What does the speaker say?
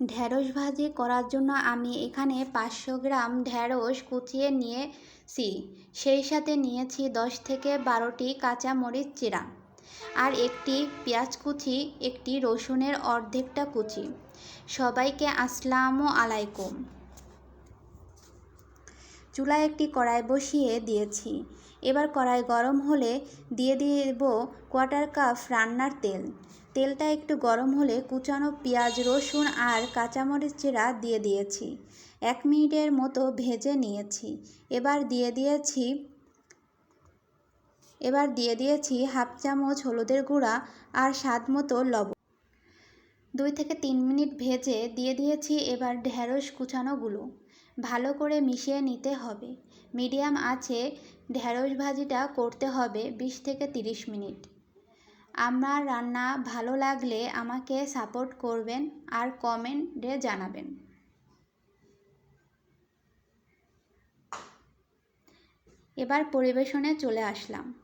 ঢ্যাঁড়স ভাজি করার জন্য আমি এখানে পাঁচশো গ্রাম ঢ্যাঁড়স কুচিয়ে নিয়েছি। সেই সাথে নিয়েছি দশ থেকে বারোটি কাঁচামরিচ চিরা আর একটি পেঁয়াজ কুচি, একটি রসুনের অর্ধেকটা কুচি। সবাইকে আসসালামু আলাইকুম। চুলায় একটি কড়াই বসিয়ে দিয়েছি। এবার কড়াই গরম হলে দিয়ে দেব কোয়াটার কাপ রান্নার তেল। তেলটা একটু গরম হলে কুচানো পেঁয়াজ, রসুন আর কাঁচামরিচ চেরা দিয়ে দিয়েছি। এক মিনিটের মতো ভেজে নিয়েছি। এবার দিয়ে দিয়েছি, এবার দিয়ে দিয়েছি হাফ চামচ হলুদের গুঁড়া আর স্বাদ মতো লবণ। দুই থেকে তিন মিনিট ভেজে দিয়ে দিয়েছি এবার ঢ্যাঁড়স কুচানোগুলো। ভালো করে মিশিয়ে নিতে হবে। মিডিয়াম আছে ঢ্যাঁড়স ভাজিটা করতে হবে বিশ থেকে তিরিশ মিনিট। আমার রান্না ভালো লাগলে আমাকে সাপোর্ট করবেন আর কমেন্টে জানাবেন। এবার পরিবেশনে চলে আসলাম।